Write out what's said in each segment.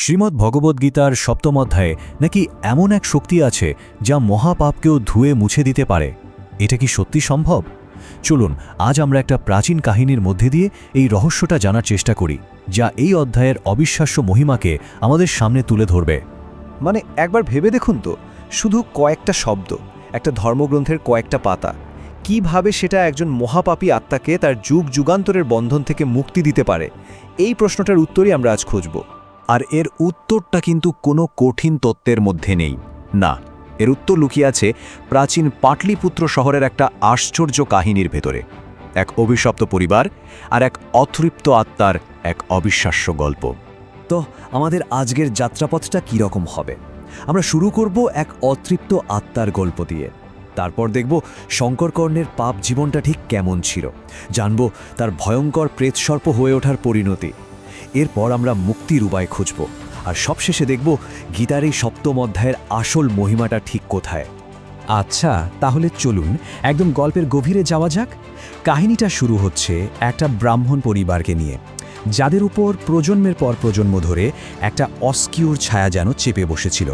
শ্রীমদ্ ভগবদ্গীতার সপ্তম অধ্যায়ে নাকি এমন এক শক্তি আছে যা মহাপাপকেও ধুয়ে মুছে দিতে পারে? এটা কি সত্যি সম্ভব? চলুন, আজ আমরা একটা প্রাচীন কাহিনীর মধ্যে দিয়ে এই রহস্যটা জানার চেষ্টা করি, যা এই অধ্যায়ের অবিশ্বাস্য মহিমাকে আমাদের সামনে তুলে ধরবে। মানে একবার ভেবে দেখুন তো, শুধু কয়েকটা শব্দ, একটা ধর্মগ্রন্থের কয়েকটা পাতা, কীভাবে সেটা একজন মহাপাপী আত্মাকে তার যুগ যুগান্তরের বন্ধন থেকে মুক্তি দিতে পারে? এই প্রশ্নটার উত্তরই আমরা আজ খুঁজব। আর এর উত্তরটা কিন্তু কোনো কঠিন তত্ত্বের মধ্যে নেই। না, এর উত্তর লুকিয়ে আছে প্রাচীন পাটলিপুত্র শহরের একটা আশ্চর্য কাহিনীর ভেতরে। এক অভিশপ্ত পরিবার আর এক অতৃপ্ত আত্মার এক অবিশ্বাস্য গল্প। তো, আমাদের আজকের যাত্রাপথটা কীরকম হবে? আমরা শুরু করব এক অতৃপ্ত আত্মার গল্প দিয়ে। তারপর দেখব শঙ্করকর্ণের পাপ জীবনটা ঠিক কেমন ছিল। জানব তার ভয়ঙ্কর প্রেতসর্প হয়ে ওঠার পরিণতি। এরপর আমরা মুক্তির উপায় খুঁজব। আর সবশেষে দেখব গীতার এই সপ্তম অধ্যায়ের আসল মহিমাটা ঠিক কোথায়। আচ্ছা তাহলে চলুন একদম গল্পের গভীরে যাওয়া যাক। কাহিনীটা শুরু হচ্ছে একটা ব্রাহ্মণ পরিবারকে নিয়ে, যাদের উপর প্রজন্মের পর প্রজন্ম ধরে একটা অস্কিউর ছায়া যেন চেপে বসেছিল।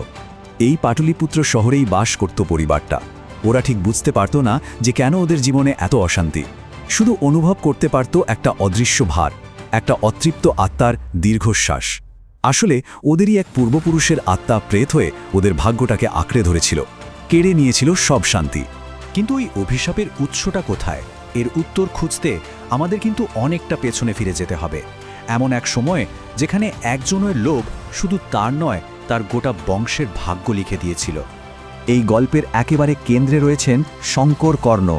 এই পাটলিপুত্র শহরেই বাস করত পরিবারটা। ওরা ঠিক বুঝতে পারত না যে কেন ওদের জীবনে এত অশান্তি। শুধু অনুভব করতে পারত একটা অদৃশ্য ভার। একটা অতৃপ্ত আত্মার দীর্ঘশ্বাস। আসলে ওদেরই এক পূর্বপুরুষের আত্মা প্রেত হয়ে ওদের ভাগ্যটাকে আঁকড়ে ধরেছিল, কেড়ে নিয়েছিল সব শান্তি। কিন্তু ওই অভিশাপের উৎসটা কোথায়? এর উত্তর খুঁজতে আমাদের কিন্তু অনেকটা পেছনে ফিরে যেতে হবে। এমন এক সময়ে যেখানে একজনের লোভ শুধু তার নয়, তার গোটা বংশের ভাগ্য লিখে দিয়েছিল। এই গল্পের একেবারে কেন্দ্রে রয়েছেন শঙ্কর কর্ণ।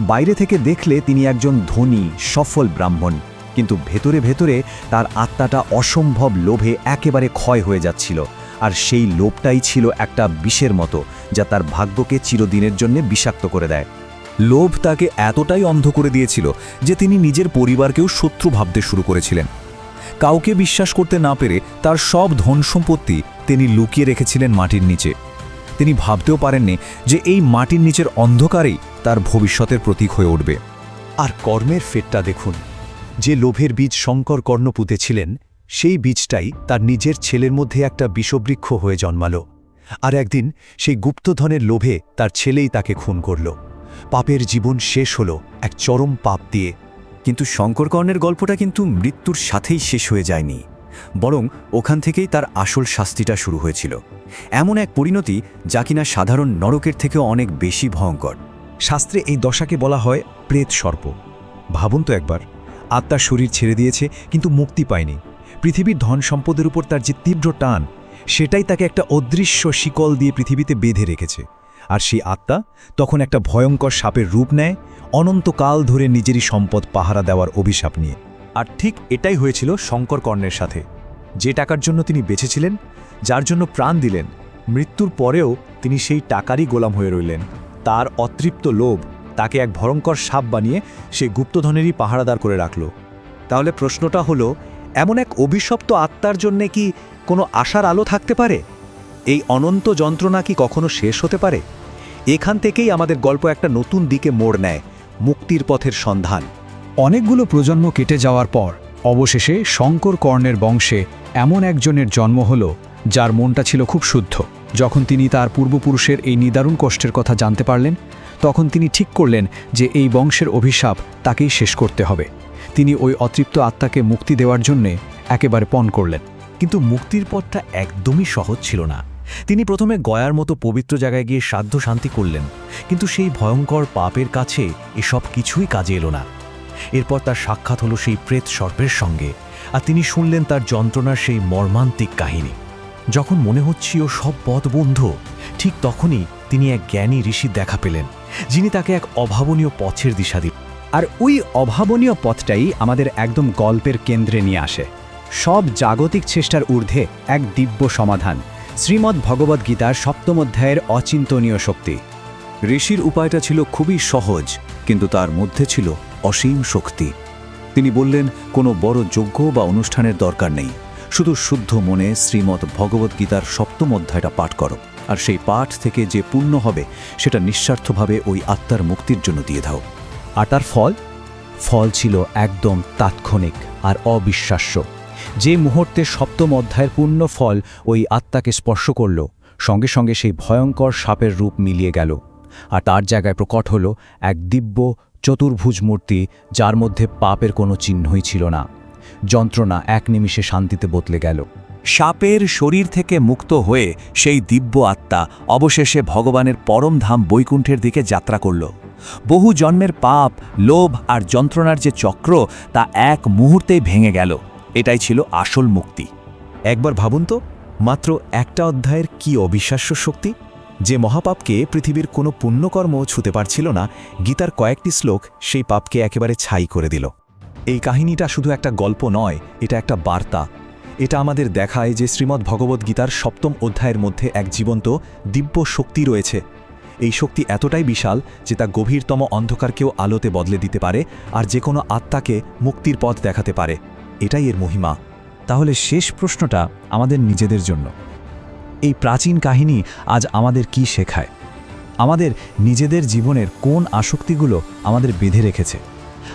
বাইরে থেকে দেখলে তিনি একজন ধনী, সফল ব্রাহ্মণ। কিন্তু ভেতরে ভেতরে তার আত্মাটা অসম্ভব লোভে একেবারে ক্ষয় হয়ে যাচ্ছিল। আর সেই লোভটাই ছিল একটা বিষের মতো, যা তার ভাগ্যকে চিরদিনের জন্য বিষাক্ত করে দেয়। লোভ তাকে এতটাই অন্ধ করে দিয়েছিল যে তিনি নিজের পরিবারকেও শত্রু ভাবতে শুরু করেছিলেন। কাউকে বিশ্বাস করতে না পেরে তার সব ধন সম্পত্তি তিনি লুকিয়ে রেখেছিলেন মাটির নিচে। তিনি ভাবতেও পারেননি যে এই মাটির নিচের অন্ধকারেই তার ভবিষ্যতের প্রতীক হয়ে উঠবে। আর কর্মের ফেটটা দেখুন। যে লোভের বীজ শঙ্কর কর্ণ পুঁতেছিলেন সেই বীজটাই তার নিজের ছেলের মধ্যে একটা বিষবৃক্ষ হয়ে জন্মালো। আর একদিন সেই গুপ্তধনের লোভে তার ছেলেই তাকে খুন করল। পাপের জীবন শেষ হলো এক চরম পাপ দিয়ে। কিন্তু শঙ্করকর্ণের গল্পটা কিন্তু মৃত্যুর সাথেই শেষ হয়ে যায়নি। বরং ওখান থেকেই তার আসল শাস্তিটা শুরু হয়েছিল। এমন এক পরিণতি যা কিনা সাধারণ নরকের থেকেও অনেক বেশি ভয়ঙ্কর। শাস্ত্রে এই দশাকে বলা হয় প্রেত সর্প। ভাবুন তো একবার। আত্মার শরীর ছেড়ে দিয়েছে, কিন্তু মুক্তি পায়নি। পৃথিবীর ধন সম্পদের উপর তার যে তীব্র টান, সেটাই তাকে একটা অদৃশ্য শিকল দিয়ে পৃথিবীতে বেঁধে রেখেছে। আর সেই আত্মা তখন একটা ভয়ঙ্কর সাপের রূপ নেয়, অনন্তকাল ধরে নিজেরই সম্পদ পাহারা দেওয়ার অভিশাপ নিয়ে। আর ঠিক এটাই হয়েছিল শঙ্কর কর্ণের সাথে। যে টাকার জন্য তিনি বেঁচেছিলেন, যার জন্য প্রাণ দিলেন, মৃত্যুর পরেও তিনি সেই টাকারই গোলাম হয়ে রইলেন। তার অতৃপ্ত লোভ তাকে এক ভয়ঙ্কর সাপ বানিয়ে সে গুপ্তধনেরই পাহারাদার করে রাখল। তাহলে প্রশ্নটা হলো, এমন এক অভিশপ্ত আত্মার জন্যে কি কোনো আশার আলো থাকতে পারে? এই অনন্ত যন্ত্রণা কি কখনো শেষ হতে পারে? এখান থেকেই আমাদের গল্প একটা নতুন দিকে মোড় নেয়, মুক্তির পথের সন্ধান। অনেকগুলো প্রজন্ম কেটে যাওয়ার পর, অবশেষে শঙ্কর কর্ণের বংশে এমন একজনের জন্ম হল, যার মনটা ছিল খুব শুদ্ধ। যখন তিনি তার পূর্বপুরুষের এই নিদারুণ কষ্টের কথা জানতে পারলেন তখন তিনি ঠিক করলেন যে এই বংশের অভিশাপ তাকেই শেষ করতে হবে। তিনি ওই অতৃপ্ত আত্মাকে মুক্তি দেওয়ার জন্যে একেবারে পণ করলেন। কিন্তু মুক্তির পথটা একদমই সহজ ছিল না। তিনি প্রথমে গয়ার মতো পবিত্র জায়গায় গিয়ে সাধ্য শান্তি করলেন, কিন্তু সেই ভয়ঙ্কর পাপের কাছে এসব কিছুই কাজে এলো না। এরপর তার সাক্ষাৎ হলো সেই প্রেত সর্পের সঙ্গে, আর তিনি শুনলেন তার যন্ত্রণার সেই মর্মান্তিক কাহিনী। যখন মনে হচ্ছিল সব পথ বন্ধ, ঠিক তখনই তিনি এক জ্ঞানী ঋষির দেখা পেলেন। যিনি তাকে এক অভাবনীয় পথের দিশা দিলেন। আর ওই অভাবনীয় পথটাই আমাদের একদম গল্পের কেন্দ্রে নিয়ে আসে। সব জাগতিক চেষ্টার ঊর্ধ্বে এক দিব্য সমাধান, শ্রীমদ্ ভগবদ্গীতার সপ্তম অধ্যায়ের অচিন্তনীয় শক্তি। ঋষির উপায়টা ছিল খুবই সহজ, কিন্তু তার মধ্যে ছিল অসীম শক্তি। তিনি বললেন, কোনো বড় যজ্ঞ বা অনুষ্ঠানের দরকার নেই। শুধু শুদ্ধ মনে শ্রীমৎ ভগবদ্গীতার সপ্তম অধ্যায়টা পাঠ করো। আর সেই পাঠ থেকে যে পূর্ণ হবে, সেটা নিঃস্বার্থভাবে ওই আত্মার মুক্তির জন্য দিয়ে দাও। আর তার ফল? ফল ছিল একদম তাৎক্ষণিক আর অবিশ্বাস্য। যে মুহূর্তে সপ্তম অধ্যায়ের পূর্ণ ফল ওই আত্মাকে স্পর্শ করল, সঙ্গে সঙ্গে সেই ভয়ঙ্কর সাপের রূপ মিলিয়ে গেল। আর তার জায়গায় প্রকট হল এক দিব্য চতুর্ভুজ মূর্তি যার মধ্যে পাপের কোনো চিহ্নই ছিল না। যন্ত্রণা এক নিমিষে শান্তিতে বদলে গেল। সাপের শরীর থেকে মুক্ত হয়ে সেই দিব্য আত্মা অবশেষে ভগবানের পরম ধাম বৈকুণ্ঠের দিকে যাত্রা করল। বহু জন্মের পাপ, লোভ আর যন্ত্রণার যে চক্র, তা এক মুহূর্তেই ভেঙে গেল। এটাই ছিল আসল মুক্তি। একবার ভাবুন তো, মাত্র একটা অধ্যায়ের কি অবিশ্বাস্য শক্তি? যে মহাপাপকে পৃথিবীর কোনো পুণ্যকর্ম ছুতে পারছিল না, গীতার কয়েকটি শ্লোক সেই পাপকে একেবারে ছাই করে দিল। এই কাহিনীটা শুধু একটা গল্প নয়, এটা একটা বার্তা। এটা আমাদের দেখায় যে শ্রীমদ্ ভগবদ্গীতার সপ্তম অধ্যায়ের মধ্যে এক জীবন্ত, দিব্য শক্তি রয়েছে। এই শক্তি এতটাই বিশাল যে তা গভীরতম অন্ধকারকেও আলোতে বদলে দিতে পারে আর যে কোনো আত্মাকে মুক্তির পথ দেখাতে পারে। এটাই এর মহিমা। তাহলে শেষ প্রশ্নটা আমাদের নিজেদের জন্য। এই প্রাচীন কাহিনী আজ আমাদের কি শেখায়? আমাদের নিজেদের জীবনের কোন আসক্তিগুলো আমাদের বেঁধে রেখেছে?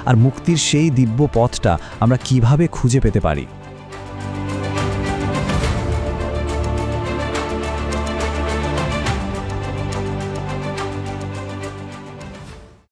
আর মুক্তির সেই দিব্য পথটা আমরা কীভাবে খুঁজে পেতে পারি?